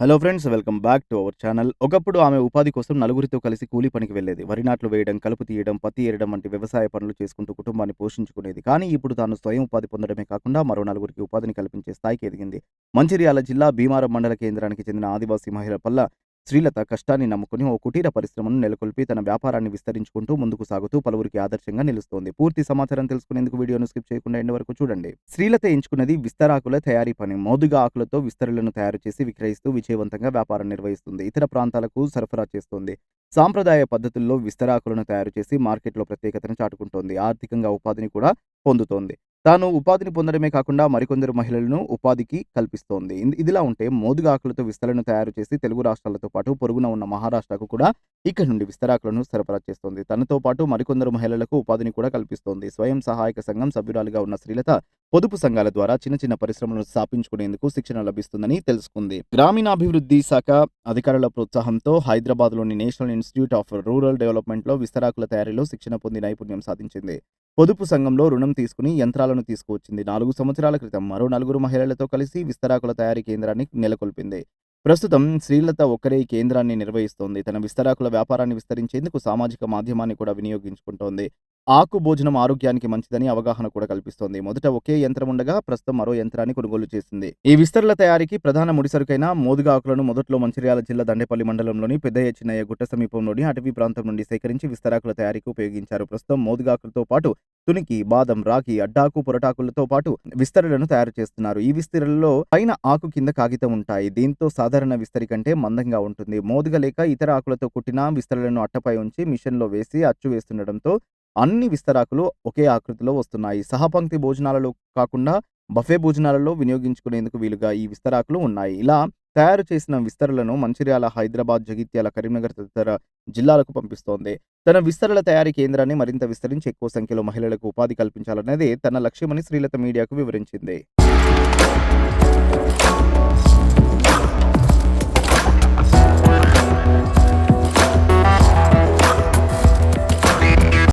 Hello friends welcome back to our channel ఒకప్పుడు ఆమె ఉపాధి కోసం నలుగురితో కలిసి కూలీ పనికి వెళ్ళేది వరి నాట్లు వేయడం కలుపు తీయడం పత్తి ఏరడం వంటి వ్యవసాయ పనులు చేసుకుంటూ కుటుంబాన్ని పోషించుకునేది. కానీ ఇప్పుడు తాను స్వయం ఉపాధి పొందడమే కాకుండా మరో నలుగురికి ఉపాధిని కల్పించే స్థాయికి ఎదిగింది. మంచిర్యాల జిల్లా భీమారం మండల కేంద్రానికి చెందిన ఆదివాసీ మహిళ పల్ల శ్రీలత కష్టాన్ని నమ్ముకుని ఓ కుటీర పరిశ్రమను నెలకొల్పి తన వ్యాపారాన్ని విస్తరించుకుంటూ ముందుకు సాగుతూ పలువురికి ఆదర్శంగా నిలుస్తోంది. పూర్తి సమాచారం తెలుసుకునేందుకు వీడియోను స్కిప్ చేయకుండా ఎండ్ వరకు చూడండి. శ్రీలత ఎంచుకున్నది విస్తరాకుల తయారీ పని మోదుగా ఆకులతో విస్తరులను తయారు చేసి విక్రయిస్తూ విజయవంతంగా వ్యాపారం నిర్వహిస్తుంది. ఇతర ప్రాంతాలకు సరఫరా చేస్తుంది. సాంప్రదాయ పద్ధతుల్లో విస్తరాకులను తయారు చేసి మార్కెట్లో ప్రత్యేకతను చాటుకుంటోంది. ఆర్థికంగా ఉపాధిని కూడా పొందుతోంది. తాను ఉపాధిని పొందడమే కాకుండా మరికొందరు మహిళలను ఉపాధికి కల్పిస్తోంది. ఇదిలా ఉంటే మోదుగా ఆకులతో విస్తరణ తయారు చేసి తెలుగు రాష్ట్రాలతో పాటు పొరుగున ఉన్న మహారాష్ట్రకు కూడా ఇక్కడ నుండి విస్తరాకులను సరఫరా చేస్తోంది. తనతో పాటు మరికొందరు మహిళలకు ఉపాధిని కూడా కల్పిస్తోంది. స్వయం సహాయక సంఘం సభ్యురాలుగా ఉన్న శ్రీలత పొదుపు సంఘాల ద్వారా చిన్న చిన్న పరిశ్రమలను స్థాపించుకునేందుకు శిక్షణ లభిస్తుందని తెలుసుకుంది. గ్రామీణాభివృద్ధి శాఖ అధికారుల ప్రోత్సాహంతో హైదరాబాద్లోని నేషనల్ ఇన్స్టిట్యూట్ ఆఫ్ రూరల్ డెవలప్మెంట్లో విస్తరాకుల తయారీలో శిక్షణ పొంది నైపుణ్యం సాధించింది. పొదుపు సంఘంలో రుణం తీసుకుని యంత్రాలను తీసుకువచ్చింది. నాలుగు సంవత్సరాల క్రితం మరో నలుగురు మహిళలతో కలిసి విస్తరాకుల తయారీ కేంద్రాన్ని నెలకొల్పింది. ప్రస్తుతం శ్రీలత ఒక్కరే ఈ కేంద్రాన్ని నిర్వహిస్తోంది. తన విస్తరాకుల వ్యాపారాన్ని విస్తరించేందుకు సామాజిక మాధ్యమాన్ని కూడా వినియోగించుకుంటోంది. ఆకు భోజనం ఆరోగ్యానికి మంచిదని అవగాహన కూడా కల్పిస్తోంది. మొదట ఒకే యంత్రం ఉండగా ప్రస్తుతం మరో యంత్రాన్ని కొనుగోలు చేసింది. ఈ విస్తరణ తయారీకి ప్రధాన ముడిసరుకైన మోదుగా ఆకులను మొదట్లో మంచిర్యాల జిల్లా దండేపల్లి మండలంలోని పెద్దయ్య చిన్నయ్య గుట్ట సమీపంలోని అటవీ ప్రాంతం నుండి సేకరించి విస్తరాకుల తయారీకి ఉపయోగించారు. ప్రస్తుతం మోదుగాకులతో పాటు తునికి బాదం రాగి అడ్డాకు పొరటాకులతో పాటు విస్తరణను తయారు చేస్తున్నారు. ఈ విస్తరణలో పైన ఆకు కింద కాగితం ఉంటాయి. దీంతో సాధారణ విస్తరి కంటే మందంగా ఉంటుంది. మోదుగ లేక ఇతర ఆకులతో కుట్టిన విస్తరణను అట్టపై ఉంచి మిషన్లో వేసి అచ్చు వేస్తుండటంతో అన్ని విస్తరాకులు ఒకే ఆకృతిలో వస్తున్నాయి. సహపంక్తి భోజనాలలో కాకుండా బఫే భోజనాలలో వినియోగించుకునేందుకు వీలుగా ఈ విస్తరాకులు ఉన్నాయి. ఇలా తయారు చేసిన విస్తరలను మంచిర్యాల హైదరాబాద్ జగిత్యాల కరీంనగర్ తదితర జిల్లాలకు పంపిస్తోంది. తన విస్తరణ తయారీ కేంద్రాన్ని మరింత విస్తరించి ఎక్కువ సంఖ్యలో మహిళలకు ఉపాధి కల్పించాలన్నదే తన లక్ష్యమని శ్రీలత మీడియాకు వివరించింది.